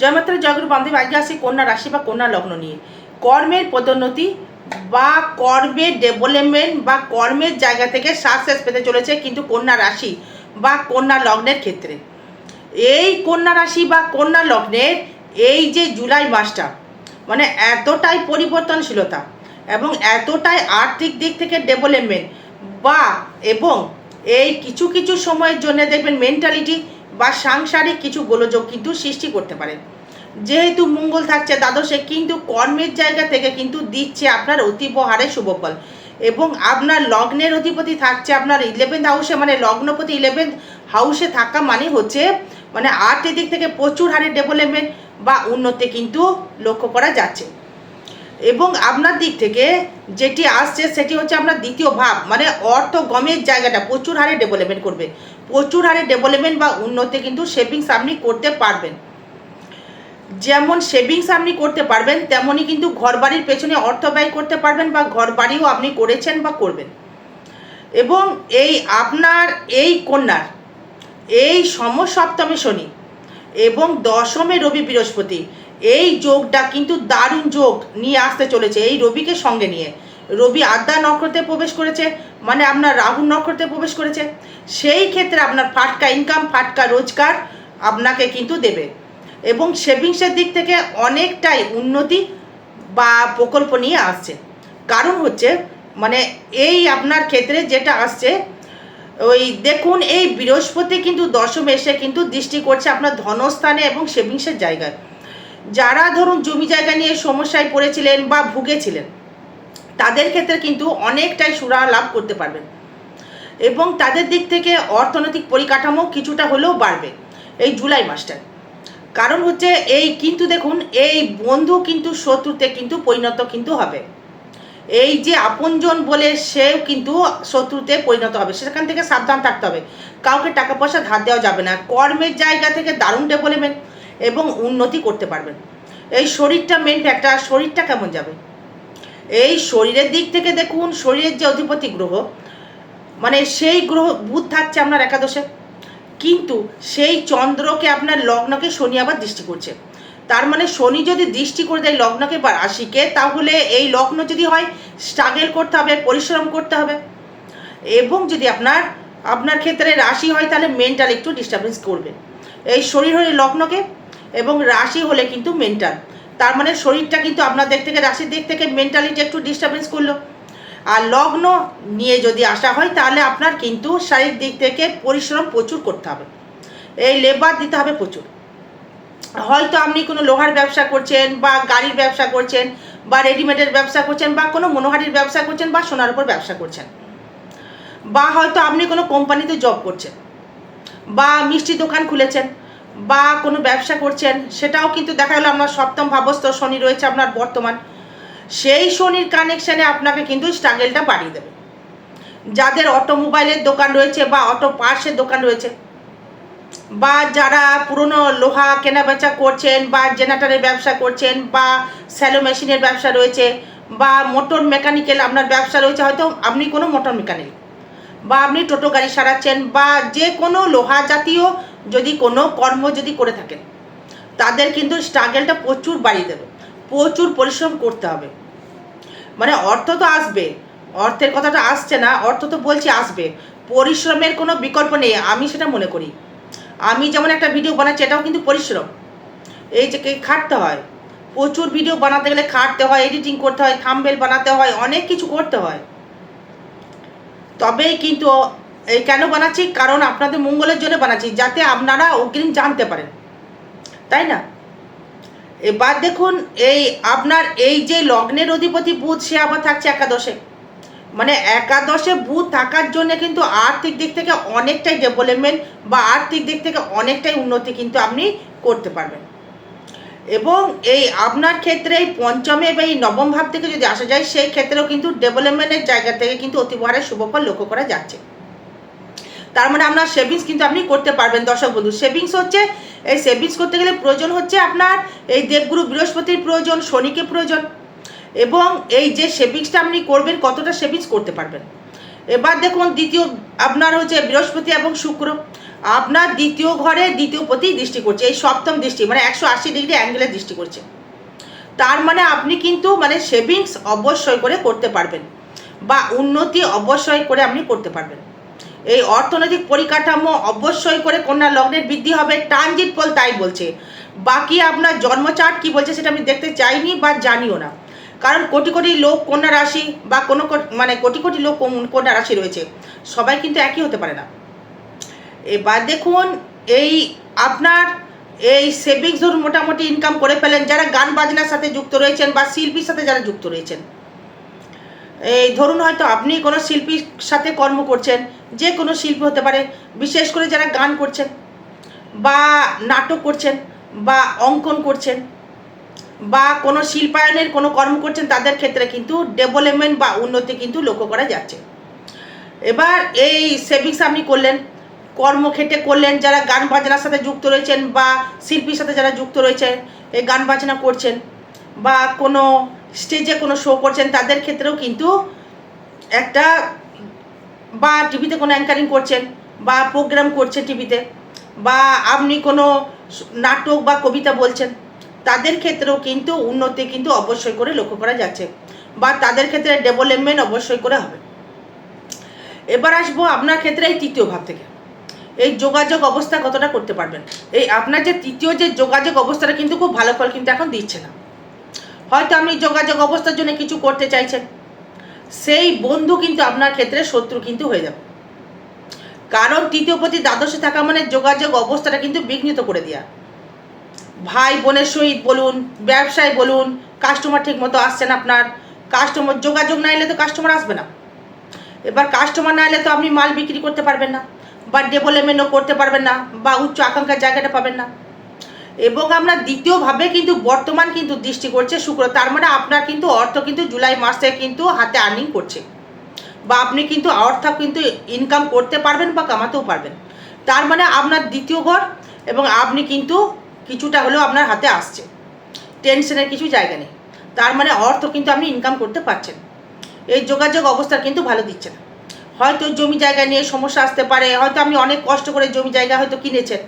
জয়মাত্রা জয়গুরু বান্ধব আজকে আসি কন্যা রাশি বা কন্যা লগ্ন নিয়ে। কর্মের পদোন্নতি বা কর্মের ডেভেলপমেন্ট বা কর্মের জায়গা থেকে সাকসেস পেতে চলেছে কিন্তু কন্যা রাশি বা কন্যা লগ্নের ক্ষেত্রে। এই কন্যা রাশি বা কন্যা লগ্নের এই যে জুলাই মাসটা মানে এতটাই পরিবর্তনশীলতা এবং এতটাই আর্থিক দিক থেকে ডেভেলপমেন্ট বা এবং এই কিছু কিছু সময়ের জন্য দেখবেন মেন্টালিটি বা সাংসারিক কিছু গোলযোগ কিন্তু সৃষ্টি করতে পারে। যেহেতু মঙ্গল থাকছে দ্বাদশে, কিন্তু কর্মের জায়গা থেকে কিন্তু দিচ্ছে আপনার অতীব হারে শুভফল এবং আপনার লগ্নের অধিপতি থাকছে আপনার ইলেভেন্থ হাউসে মানে লগ্নপতি ইলেভেন্থ হাউসে থাকা মানে হচ্ছে মানে আর্থিক দিক থেকে প্রচুর হারে ডেভেলপমেন্ট বা উন্নতি কিন্তু লক্ষ্য করা যাচ্ছে। এবং আপনার দিক থেকে যেটি আসছে, সেটি হচ্ছে আপনার দ্বিতীয় ভাব মানে অর্থ গমের জায়গাটা প্রচুর হারে ডেভেলপমেন্ট করবে। প্রচুর হারে ডেভেলপমেন্ট বা উন্নতি কিন্তু সেভিংস আপনি করতে পারবেন। যেমন সেভিংস আপনি করতে পারবেন, তেমনই কিন্তু ঘর বাড়ির পেছনে অর্থ ব্যয় করতে পারবেন বা ঘর বাড়িও আপনি করেছেন বা করবেন। এবং এই আপনার এই কন্যার এই সম সপ্তমে শনি এবং দশমে রবি বৃহস্পতি, এই যোগটা কিন্তু দারুণ যোগ নিয়ে আসতে চলেছে এই রবিকে সঙ্গে নিয়ে। রবি আদ্যা নক্ষত্রে প্রবেশ করেছে মানে আপনার রাহু নক্ষত্রে প্রবেশ করেছে, সেই ক্ষেত্রে আপনার ফাটকা ইনকাম ফাটকা রোজগার আপনাকে কিন্তু দেবে। এবং সেভিংসের দিক থেকে অনেকটাই উন্নতি বা প্রকল্প নিয়ে আসছে। কারণ হচ্ছে মানে এই আপনার ক্ষেত্রে যেটা আসছে, ওই দেখুন, এই বৃহস্পতি কিন্তু দশম এসে কিন্তু দৃষ্টি করছে আপনার ধনস্থানে এবং সেভিংসের জায়গায়। যারা ধরুন জমি জায়গা নিয়ে সমস্যায় পড়েছিলেন বা ভুগেছিলেন তাদের ক্ষেত্রে কিন্তু অনেকটাই সুরা লাভ করতে পারবেন। এবং তাদের দিক থেকে অর্থনৈতিক পরিকাঠামো কিছুটা হলেও বাড়বে এই জুলাই মাসটায়। কারণ হচ্ছে এই কিন্তু দেখুন, এই বন্ধু কিন্তু শত্রুতে কিন্তু পরিণত কিন্তু হবে। এই যে আপনজন বলে সেও কিন্তু শত্রুতে পরিণত হবে। সেখান থেকে সাবধান থাকতে হবে। কাউকে টাকা পয়সা ধার দেওয়া যাবে না। কর্মের জায়গা থেকে দারুণ ডেভেলপমেন্ট এবং উন্নতি করতে পারবেন। এই শরীরটা মেন ফ্যাক্টর শরীরটা কেমন যাবে? এই শরীরের দিক থেকে দেখুন, শরীরের যে অধিপতি গ্রহ মানে সেই গ্রহ বুধ থাকছে আপনার একাদশে। কিন্তু সেই চন্দ্রকে আপনার লগ্নকে শনি আবার দৃষ্টি করছে। তার মানে শনি যদি দৃষ্টি করে দেয় লগ্নকে বা রাশিকে, তাহলে এই লগ্ন যদি হয় স্ট্রাগল করতে হবে, পরিশ্রম করতে হবে। এবং যদি আপনার আপনার ক্ষেত্রে রাশি হয়, তাহলে মেন্টাল একটু ডিস্টারবেন্স করবে। এই শরীর হলে লগ্নকে, এবং রাশি হলে কিন্তু মেন্টাল তার মানে শরীরটা কিন্তু আপনাদের থেকে, রাশির দিক থেকে মেন্টালিটি একটু ডিস্টারবেন্স করল। আর লগ্ন নিয়ে যদি আসা হয়, তাহলে আপনার কিন্তু শারীরিক দিক থেকে পরিশ্রম প্রচুর করতে হবে। এই লেবার দিতে হবে প্রচুর। হয়তো আপনি কোনো লোহার ব্যবসা করছেন বা গাড়ির ব্যবসা করছেন বা রেডিমেডের ব্যবসা করছেন বা কোনো মনোহারির ব্যবসা করছেন বা সোনার উপর ব্যবসা করছেন। বা হয়তো আপনি কোনো কোম্পানিতে জব করছেন বা মিষ্টি দোকান খুলেছেন। বা কোনো ব্যবসা করছেন, সেটাও কিন্তু দেখা গেলো আপনার সপ্তম ভাবস্থ শনি রয়েছে আপনার বর্তমান। সেই শনির কানেকশানে আপনাকে কিন্তু স্ট্রাগেলটা বাড়িয়ে দেবে। যাদের অটোমোবাইলের দোকান রয়েছে বা অটো পার্সের দোকান রয়েছে, বা যারা পুরনো লোহা কেনা বেচা করছেন বা জেনারেটারের ব্যবসা করছেন বা স্যালো মেশিনের ব্যবসা রয়েছে, বা মোটর মেকানিক্যাল আপনার ব্যবসা রয়েছে, হয়তো আপনি কোনো মোটর মেকানিক বা আপনি টোটো গাড়ি সারাচ্ছেন, বা যে কোনো লোহা জাতীয় যদি কোনো কর্ম যদি করে থাকেন, তাদের কিন্তু স্ট্রাগেলটা প্রচুর বাড়িয়ে দেবে, প্রচুর পরিশ্রম করতে হবে। মানে অর্থ তো আসবে, অর্থের কথাটা আসছে না, অর্থ তো বলছি আসবে, পরিশ্রমের কোনো বিকল্প নেই, আমি সেটা মনে করি। আমি যেমন একটা ভিডিও বানাচ্ছি, এটাও কিন্তু পরিশ্রম। এই যে খাটতে হয়, প্রচুর ভিডিও বানাতে গেলে খাটতে হয় এডিটিং করতে হয় থাম্বেল বানাতে হয়, অনেক কিছু করতে হয়। তবেই কিন্তু এই কেন বানাচ্ছি? কারণ আপনাদের মঙ্গলের জন্য বানাচ্ছি, যাতে আপনারা অগ্রিম জানতে পারেন। তাই না? এবার দেখুন, এই আপনার এই যে লগ্নের অধিপতি বুধ, সে আবার থাকছে একাদশে। মানে একাদশে বুধ থাকার জন্য কিন্তু আর্থিক দিক থেকে অনেকটাই ডেভেলপমেন্ট বা আর্থিক দিক থেকে অনেকটাই উন্নতি কিন্তু আপনি করতে পারবেন। এবং এই আপনার ক্ষেত্রে এই পঞ্চমে বা এই নবম ভাব থেকে যদি আসা যায়, সেই ক্ষেত্রেও কিন্তু ডেভেলপমেন্টের জায়গা থেকে কিন্তু অতিবহারে শুভফল লক্ষ্য করা যাচ্ছে। তার মানে আপনার সেভিংস কিন্তু আপনি করতে পারবেন, দর্শক বন্ধু। সেভিংস হচ্ছে, এই সেভিংস করতে গেলে প্রয়োজন হচ্ছে আপনার এই দেবগুরু বৃহস্পতির প্রয়োজন, শনিকে প্রয়োজন। এবং এই যে সেভিংসটা আপনি করবেন, কতটা সেভিংস করতে পারবেন। এবার দেখুন, দ্বিতীয়, আপনার হচ্ছে বৃহস্পতি এবং শুক্র। আপনার দ্বিতীয় ঘরে দ্বিতীয় প্রতি দৃষ্টি করছে, এই সপ্তম দৃষ্টি মানে একশো আশি ডিগ্রি অ্যাঙ্গেলে দৃষ্টি করছে। তার মানে আপনি কিন্তু মানে সেভিংস অবশ্যই করে করতে পারবেন, বা উন্নতি অবশ্যই করে আপনি করতে পারবেন। এই অর্থনৈতিক পরিকাঠামো অবশ্যই করে কন্যা লগ্নের বৃদ্ধি হবে। ট্রানজিট ফল তাই বলছে। বাকি আপনার জন্মচার্ট কি বলছে সেটা আমি দেখতে চাইনি বা জানিও না। কারণ কোটি কোটি লোক কন্যা রাশি বা কোনো মানে কোটি কোটি লোক কন্যা রাশি রয়েছে। সবাই কিন্তু একই হতে পারে না। এবার দেখুন, এই আপনার এই সেভিংস ধরুন মোটামুটি ইনকাম করে ফেলেন, যারা গান বাজনার সাথে যুক্ত রয়েছেন বা শিল্পীর সাথে যারা যুক্ত রয়েছেন। এই ধরুন হয়তো আপনি কোনো শিল্পীর সাথে কর্ম করছেন, যে কোনো শিল্পী হতে পারে, বিশেষ করে যারা গান করছেন বা নাটক করছেন বা অঙ্কন করছেন বা কোনো শিল্পায়নের কোনো কর্ম করছেন, তাদের ক্ষেত্রে কিন্তু ডেভেলপমেন্ট বা উন্নতি কিন্তু লক্ষ্য করা যাচ্ছে। এবার এই সেভিংস আপনি করলেন কর্মক্ষেত্রে করলেন, যারা গান বাজনার সাথে যুক্ত রয়েছেন বা শিল্পীর সাথে যারা যুক্ত রয়েছেন, এই গান বাজনা করছেন বা কোনো স্টেজে কোনো শো করছেন, তাদের ক্ষেত্রেও কিন্তু একটা বা টিভিতে কোনো অ্যাঙ্কারিং করছেন, বা প্রোগ্রাম করছে টিভিতে বা আপনি কোনো নাটক বা কবিতা বলছেন, তাদের ক্ষেত্রেও কিন্তু উন্নতি কিন্তু অবশ্যই করে লক্ষ্য করা যাচ্ছে, বা তাদের ক্ষেত্রে ডেভেলপমেন্ট অবশ্যই করে হবে। এবার আসব আপনার ক্ষেত্রে এই তৃতীয় ভাব থেকে। এই যোগাযোগ অবস্থা কতটা করতে পারবেন? এই আপনার যে তৃতীয় যে যোগাযোগ অবস্থাটা কিন্তু খুব ভালো ফল কিন্তু এখন দিচ্ছে না। হয়তো আপনি যোগাযোগ অবস্থার জন্য কিছু করতে চাইছেন। সেই বন্ধু কিন্তু আপনার ক্ষেত্রে শত্রু কিন্তু হয়ে যাবে। কারণ তৃতীয় প্রতি দ্বাদশে থাকা মানে যোগাযোগ অবস্থাটা কিন্তু বিঘ্নিত করে দেওয়া ভাই বোনের সহিত বলুন, ব্যবসায় বলুন কাস্টমার ঠিক মতো আসছেন আপনার কাস্টমার যোগাযোগ না এলে তো কাস্টমার আসবে না। এবার কাস্টমার না এলে তো আপনি মাল বিক্রি করতে পারবেন না, বা ডেভেলপমেন্টও করতে পারবেন না, বা উচ্চ আকাঙ্ক্ষার জায়গাটা পাবেন না। এবং আমরা দ্বিতীয়ভাবে কিন্তু বর্তমান কিন্তু দৃষ্টি করছে শুক্র। তার মানে আপনার কিন্তু অর্থ কিন্তু জুলাই মাস কিন্তু হাতে আর্নিং করছে। বা আপনি কিন্তু অর্থ কিন্তু ইনকাম করতে পারবেন বা কামাতেও পারবেন। তার মানে আপনার দ্বিতীয় ঘর এবং আপনি কিন্তু কিছুটা হলেও আপনার হাতে আসছে। টেনশনের কিছু জায়গা নেই। তার মানে অর্থ কিন্তু আপনি ইনকাম করতে পারছেন। এই যোগাযোগ অবস্থা কিন্তু ভালো দিচ্ছে না। হয়তো জমি জায়গা নিয়ে সমস্যা আসতে পারে, হয়তো আপনি অনেক কষ্ট করে জমি জায়গা হয়তো কিনেছেন।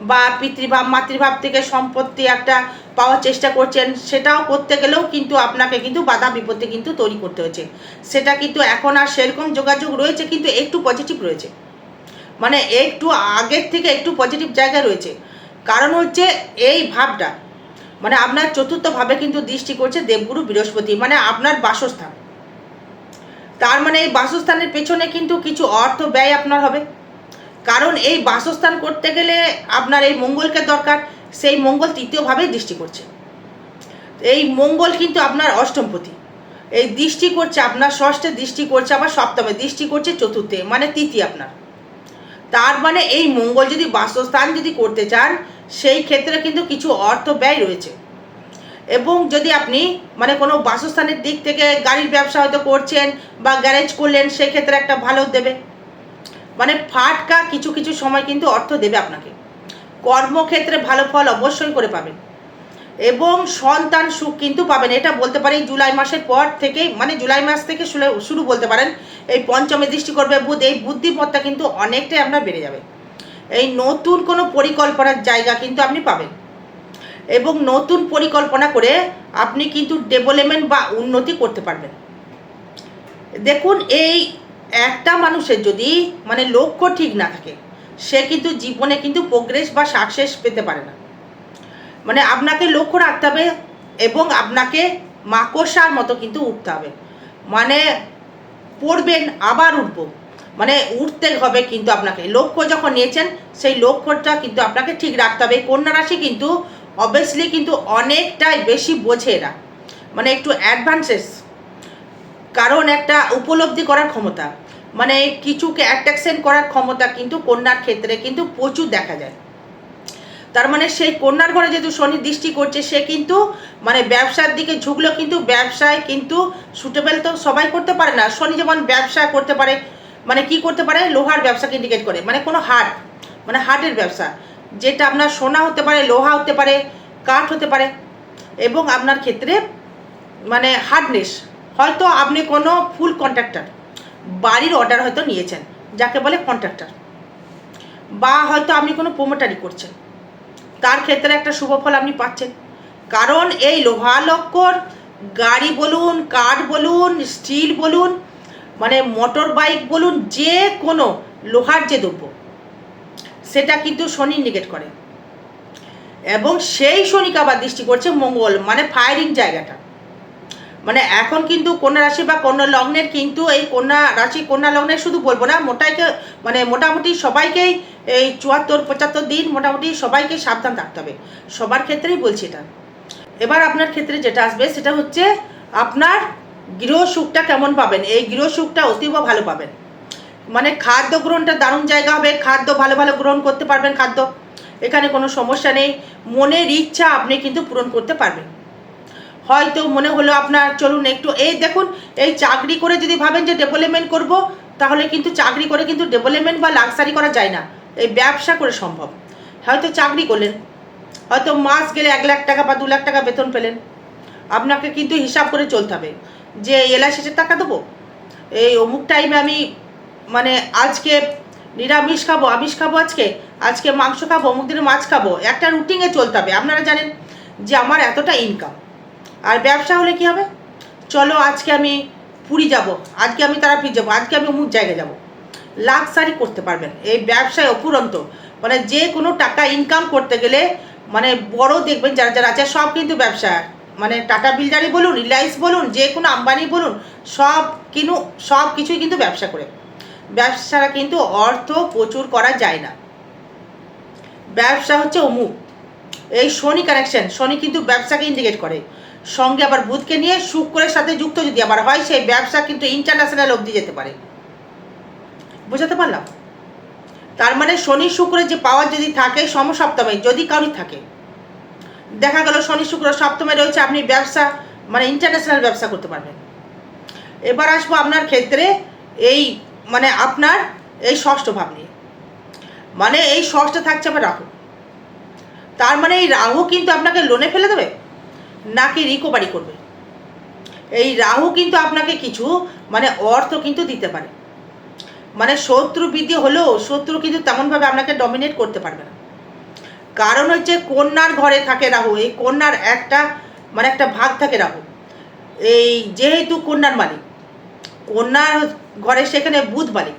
বা পিতৃভাব, মাতৃভাব থেকে সম্পত্তি একটা পাওয়ার চেষ্টা করছেন, সেটাও করতে গেলেও কিন্তু আপনাকে কিন্তু বাধা বিপত্তি কিন্তু তৈরি করতে হয়েছে। সেটা কিন্তু এখন আর সেরকম যোগাযোগ রয়েছে, কিন্তু একটু পজিটিভ রয়েছে। মানে একটু আগের থেকে একটু পজিটিভ জায়গা রয়েছে। কারণ হচ্ছে এই ভাবটা মানে আপনার চতুর্থভাবে কিন্তু দৃষ্টি করছে দেবগুরু বৃহস্পতি মানে আপনার বাসস্থান। তার মানে এই বাসস্থানের পেছনে কিন্তু কিছু অর্থ ব্যয় আপনার হবে। কারণ এই বাসস্থান করতে গেলে আপনার এই মঙ্গলকে দরকার, সেই মঙ্গল তৃতীয়ভাবেই দৃষ্টি করছে। এই মঙ্গল কিন্তু আপনার অষ্টমপতি এই দৃষ্টি করছে আপনার ষষ্ঠে, দৃষ্টি করছে আবার সপ্তমে, দৃষ্টি করছে চতুর্থে মানে তৃতীয় আপনার। তার মানে এই মঙ্গল যদি বাসস্থান যদি করতে চান, সেই ক্ষেত্রে কিন্তু কিছু অর্থ ব্যয় রয়েছে। এবং যদি আপনি মানে কোনো বাসস্থানের দিক থেকে গাড়ির ব্যবসা হয়তো করছেন বা গ্যারেজ করলেন, সেক্ষেত্রে একটা ভালো দেবে। মানে ফাটকা কিছু কিছু সময় কিন্তু অর্থ দেবে আপনাকে। কর্মক্ষেত্রে ভালো ফল অবশ্যই করে পাবেন। এবং সন্তান সুখ কিন্তু পাবেন। এটা বলতে পারি জুলাই মাসের পর থেকে মানে জুলাই মাস থেকে শুরু- বলতে পারেন, এই পঞ্চমে দৃষ্টি করবে বুধ। এই বুদ্ধিমত্তা কিন্তু অনেকটাই আপনার বেড়ে যাবে। এই নতুন কোনো পরিকল্পনার জায়গা কিন্তু আপনি পাবেন। এবং নতুন পরিকল্পনা করে আপনি কিন্তু ডেভেলপমেন্ট বা উন্নতি করতে পারবেন। দেখুন, এই একটা মানুষের যদি মানে লক্ষ্য ঠিক না থাকে, সে কিন্তু জীবনে কিন্তু প্রোগ্রেস বা সাকসেস পেতে পারে না। মানে আপনাকে লক্ষ্য রাখতে হবে এবং আপনাকে মাকড়সার মতো কিন্তু উঠতে হবে। মানে পড়বেন, আবার উঠবো। মানে উঠতে হবে কিন্তু আপনাকে। লক্ষ্য যখন নিয়েছেন, সেই লক্ষ্যটা কিন্তু আপনাকে ঠিক রাখতে হবে। কন্যা রাশি কিন্তু অবভিয়াসলি কিন্তু অনেকটাই বেশি বোঝে এরা। মানে একটু অ্যাডভান্সেস কারণ একটা উপলব্ধি করার ক্ষমতা। মানে কিছুকে অ্যাট্রাকশন করার ক্ষমতা কিন্তু কন্যার ক্ষেত্রে কিন্তু প্রচুর দেখা যায়। তার মানে সেই কন্যার ঘরে যেহেতু শনি দৃষ্টি করছে, সে কিন্তু মানে ব্যবসার দিকে ঝুঁকলেও কিন্তু ব্যবসায় কিন্তু সুটেবেল তো সবাই করতে পারে না। শনি যেমন ব্যবসা করতে পারে মানে কি করতে পারে? লোহার ব্যবসাকে ইন্ডিকেট করে মানে কোনো হাট মানে হাটের ব্যবসা। যেটা আপনার সোনা হতে পারে, লোহা হতে পারে, কাঠ হতে পারে, এবং আপনার ক্ষেত্রে মানে হার্ডনেস হয়তো আপনি কোনো ফুল কন্ট্রাক্টর বাড়ির অর্ডার হয়তো নিয়েছেন, যাকে বলে কন্ট্রাক্টর বা হয়তো আপনি কোনো প্রোমোটারি করছেন। তার ক্ষেত্রে একটা শুভ ফল আপনি পাচ্ছেন। কারণ এই লোহা লক্কর গাড়ি বলুন, কাঠ বলুন, স্টিল বলুন মানে মোটর বাইক বলুন, যে কোনো লোহার যে দ্রব্য, সেটা কিন্তু শনি নিগেট করে। এবং সেই শনিকে আবার দৃষ্টি করছে মঙ্গল মানে ফায়ারিং জায়গাটা। মানে এখন কিন্তু কন্যা রাশি বা কন্যা লগ্নের কিন্তু এই কন্যা রাশি, কন্যা লগ্নের শুধু বলব না, মোটাইকে মানে মোটামুটি সবাইকেই এই চুয়াত্তর, পঁচাত্তর দিন মোটামুটি সবাইকে সাবধান থাকতে হবে। সবার ক্ষেত্রেই বলছি এটা। এবার আপনার ক্ষেত্রে যেটা আসবে সেটা হচ্ছে আপনার গৃহ সুখটা কেমন পাবেন? এই গৃহ সুখটা অতীব ভালো পাবেন। মানে খাদ্য গ্রহণটা দারুণ জায়গা হবে, খাদ্য ভালো ভালো গ্রহণ করতে পারবেন খাদ্য। এখানে কোনো সমস্যা নেই। মনের ইচ্ছা আপনি কিন্তু পূরণ করতে পারবেন। হয়তো মনে হলো আপনার, চলুন একটু, এই দেখুন, এই চাকরি করে যদি ভাবেন যে ডেভেলপমেন্ট করব, তাহলে কিন্তু চাকরি করে কিন্তু ডেভেলপমেন্ট বা লাক্সারি করা যায় না। এই ব্যবসা করে সম্ভব। হয়তো চাকরি করলেন, হয়তো মাস গেলে এক লাখ টাকা বা দু লাখ টাকা বেতন পেলেন। আপনাকে কিন্তু হিসাব করে চলতে হবে যে এলআইসির টাকা দেবো? এই অমুক টাইমে আমি মানে আজকে নিরামিষ খাব, আমিষ খাব আজকে? আজকে মাংস খাব, অমুক দিনে মাছ খাব? একটা রুটিনে চলতে হবে। আপনারা জানেন যে আমার এতটা ইনকাম ব্যবসা হলে কি হবে? চলো আজকে আমি পুরী যাব। আজকে আমি তারাপীঠ যাব। আজকে আমি অমুক জায়গায় যাব। লাক্সারি করতে পারবেন। এই ব্যবসায় অপুরন্ত মানে যে কোনো টাকা ইনকাম করতে গেলে মানে বড় দেখবেন যারা যারা আছে, সব কিন্তু ব্যবসা। মানে টাটা বিল্ডারি বলুন, রিলায়েন্স বলুন, যে কোনো আম্বানি বলুন, সব কিন্তু সব কিছুই কিন্তু ব্যবসা করে। ব্যবসা ছাড়া কিন্তু অর্থ প্রচুর করা যায় না। ব্যবসা হচ্ছে অমুক। এই শনি কানেকশন শনি কিন্তু ব্যবসাকে ইন্ডিকেট করে। সঙ্গে আবার বুধকে নিয়ে শুক্রের সাথে যুক্ত যদি আবার হয়, সেই ব্যবসা কিন্তু ইন্টারন্যাশনাল অবধি যেতে পারে। বুঝাতে পারলাম? তার মানে শনি শুক্রের যে পাওয়ার যদি থাকে, সমসপ্তমে, যদি কারোর থাকে। দেখা গেল শনি শুক্র সপ্তমে রয়েছে, আপনি ব্যবসা মানে ইন্টারন্যাশনাল ব্যবসা করতে পারবেন। এবার আসব আপনার ক্ষেত্রে এই মানে আপনার এই ষষ্ঠ ভাব নিয়ে। মানে এই ষষ্ঠ থাকছে আবার রাহু। তার মানে এই রাহু কিন্তু আপনাকে লোনে ফেলে দেবে? নাকি রিকভারি করবে? এই রাহু কিন্তু আপনাকে কিছু মানে অর্থ কিন্তু দিতে পারে। মানে শত্রু বৃদ্ধি হলেও শত্রু কিন্তু তেমনভাবে আপনাকে ডমিনেট করতে পারবে না। কারণ হচ্ছে কন্যার ঘরে থাকে রাহু, এই কন্যার একটা মানে একটা ভাগ থাকে রাহু। এই যেহেতু কন্যার মালিক, কন্যার ঘরে সেখানে বুধ মালিক,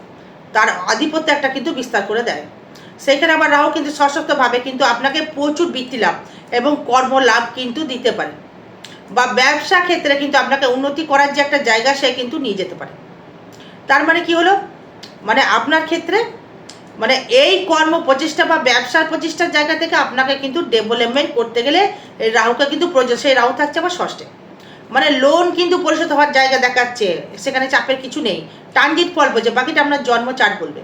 তার আধিপত্য একটা কিন্তু বিস্তার করে দেয়। সেখানে আবার রাহু কিন্তু সশক্তভাবে কিন্তু আপনাকে প্রচুর বৃত্তি লাভ এবং কর্ম লাভ কিন্তু দিতে পারে। বা ব্যবসা ক্ষেত্রে কিন্তু আপনাকে উন্নতি করার যে একটা জায়গা সে কিন্তু নিয়ে যেতে পারে। তার মানে কি হলো? মানে আপনার ক্ষেত্রে মানে এই কর্ম প্রচেষ্টা বা ব্যবসার প্রচেষ্টার জায়গা থেকে আপনাকে কিন্তু ডেভেলপমেন্ট করতে গেলে এই রাহুকে কিন্তু সেই রাহু থাকছে আবার ষষ্ঠে। মানে লোন কিন্তু পরিশোধ হওয়ার জায়গা দেখাচ্ছে, সেখানে চাপের কিছু নেই। টানজিট ফল বলছে, বাকিটা আপনার জন্ম চার্ট বলবে।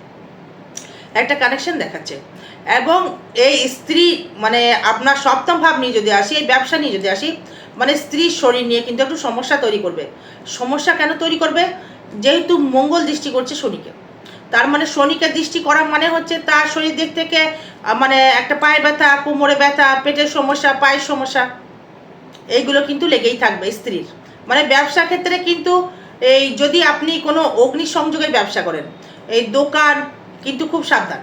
একটা কানেকশন দেখাচ্ছে। এবং এই স্ত্রী মানে আপনার সপ্তম ভাব নিয়ে যদি আসি, এই ব্যবসা নিয়ে যদি আসি মানে স্ত্রীর শরীর নিয়ে কিন্তু একটু সমস্যা তৈরি করবে। সমস্যা কেন তৈরি করবে? যেহেতু মঙ্গল দৃষ্টি করছে শনিকে। তার মানে শনিকে দৃষ্টি করা মানে হচ্ছে তার শরীর দিক থেকে মানে একটা পায়ের ব্যথা, কোমরে ব্যথা, পেটের সমস্যা, পায়ের সমস্যা, এইগুলো কিন্তু লেগেই থাকবে স্ত্রীর। মানে ব্যবসা ক্ষেত্রে কিন্তু এই যদি আপনি কোনো অগ্নি সংযোগের ব্যবসা করেন, এই দোকান কিন্তু খুব সাবধান।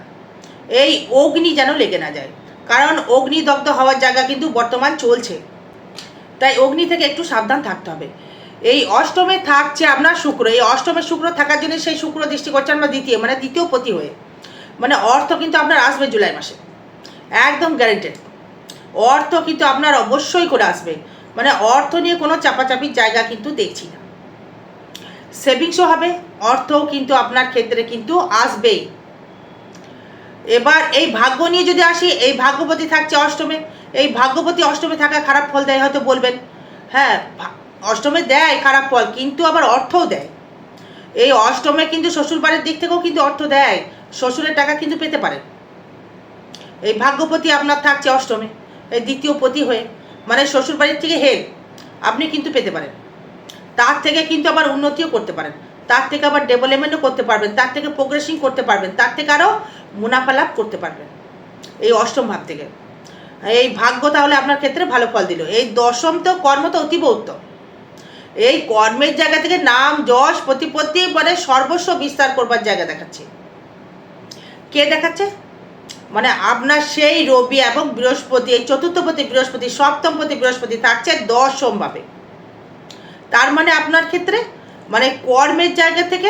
এই অগ্নি যেন লেগে না যায়। কারণ অগ্নিদগ্ধ হওয়ার জায়গা কিন্তু বর্তমান চলছে। তাই অগ্নি থেকে একটু সাবধান থাকতে হবে। এই অষ্টমে থাকছে আপনার শুক্র। এই অষ্টমে শুক্র থাকার জন্য সেই শুক্র দৃষ্টি করছে আমরা দ্বিতীয় মানে দ্বিতীয় পতি হয়ে। মানে অর্থ কিন্তু আপনার আসবে জুলাই মাসে। একদম গ্যারেন্টেড অর্থ কিন্তু আপনার অবশ্যই করে আসবে। মানে অর্থ নিয়ে কোনো চাপাচাপির জায়গা কিন্তু দেখছি না। সেভিংসও হবে। অর্থও কিন্তু আপনার ক্ষেত্রে কিন্তু আসবেই। এবার এই ভাগ্য নিয়ে যদি আসি, এই ভাগ্যবতী থাকছে অষ্টমে। এই ভাগ্যবতী অষ্টমে থাকা খারাপ ফল দেয় হয়তো বলবেন। হ্যাঁ অষ্টমে দেয় খারাপ ফল, কিন্তু আবার অর্থও দেয়। এই অষ্টমে কিন্তু শ্বশুর বাড়ির দিক থেকেও কিন্তু অর্থ দেয়। শ্বশুরের টাকা কিন্তু পেতে পারেন এই ভাগ্যপতি আপনার থাকছে অষ্টমে, এই দ্বিতীয় পতি হয়ে। মানে শ্বশুর বাড়ির থেকে হেড আপনি কিন্তু পেতে পারেন। তার থেকে কিন্তু আবার উন্নতিও করতে পারেন। তার থেকে আবার ডেভেলপমেন্টও করতে পারবেন, তার থেকে প্রোগ্রেসিং করতে পারবেন, তার থেকে আরও মুনাফা লাভ করতে পারবেন। এই অষ্টম ভাব থেকে। এই ভাগ্য তাহলে আপনার ক্ষেত্রে ভালো ফল দিল। এই দশম তো কর্ম তো অতীব উত্তম। এই কর্মের জায়গা থেকে নাম, যশ, প্রতিপত্তি মানে সর্বস্ব বিস্তার করবার জায়গা দেখাচ্ছে। কে দেখাচ্ছে? মানে আপনার সেই রবি এবং বৃহস্পতি, এই চতুর্থপতি বৃহস্পতি সপ্তমপতি বৃহস্পতি থাকছে দশমভাবে তার মানে আপনার ক্ষেত্রে মানে কর্মের জায়গা থেকে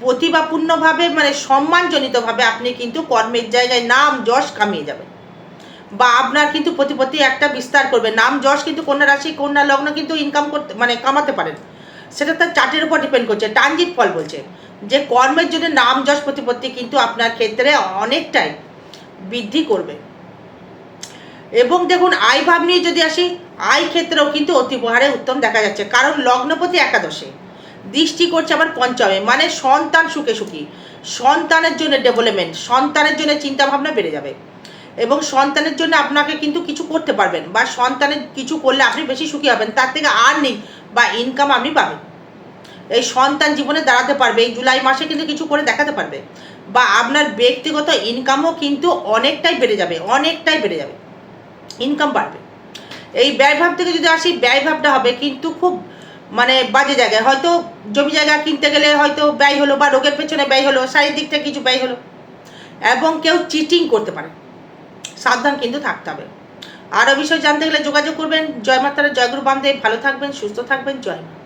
প্রতিভাপূর্ণভাবে মানে সম্মানজনিতভাবে আপনি কিন্তু কর্মের জায়গায় নাম যশ কামিয়ে যাবেন। বা আপনার কিন্তু প্রতিপত্তি একটা বিস্তার করবে। নাম যশ কিন্তু কন্যা রাশি, কন্যা লগ্ন কিন্তু ইনকাম করতে মানে কামাতে পারেন। সেটা তার চার্টের উপর ডিপেন্ড করছে, ট্রানজিট ফল বলছে। যে কর্মের জন্য নাম যশ প্রতিপত্তি কিন্তু আপনার ক্ষেত্রে অনেকটাই বৃদ্ধি করবে। এবং দেখুন, আয় ভাব নিয়ে যদি আসি, আয় ক্ষেত্রেও কিন্তু অতিবহারে উত্তম দেখা যাচ্ছে। কারণ লগ্নপতি একাদশে। দৃষ্টি করছে আবার পঞ্চমে মানে সন্তান সুখে সুখী। সন্তানের জন্য ডেভেলপমেন্ট সন্তানের জন্য চিন্তা ভাবনা বেড়ে যাবে। এবং সন্তানের জন্য আপনাকে কিন্তু কিছু করতে পারবেন বা সন্তানের কিছু করলে আপনি বেশি সুখী হবেন, তার থেকে আর্নিং বা ইনকাম আপনি পাবেন। এই সন্তান জীবনে দাঁড়াতে পারবে, এই জুলাই মাসে কিন্তু কিছু করে দেখাতে পারবে। বা আপনার ব্যক্তিগত ইনকামও কিন্তু অনেকটাই বেড়ে যাবে, অনেকটাই বেড়ে যাবে। ইনকাম বাড়বে। এই ব্যয়ভাব থেকে যদি আসি, ব্যয়ভাবটা হবে কিন্তু খুব মানে বাজে জায়গায়। হয়তো জমি জায়গা কিনতে গেলে হয়তো ব্যয় হলো বা রোগের পেছনে ব্যয় হলো, শারীরিক দিক থেকে কিছু ব্যয় হলো। এবং কেউ চিটিং করতে পারে। সাবধান কিন্তু থাকতে হবে। আরও বিষয় জানতে গেলে যোগাযোগ করবেন। জয় মাতারা জয়গুরু বান্ধব ভালো থাকবেন, সুস্থ থাকবেন। জয় মা।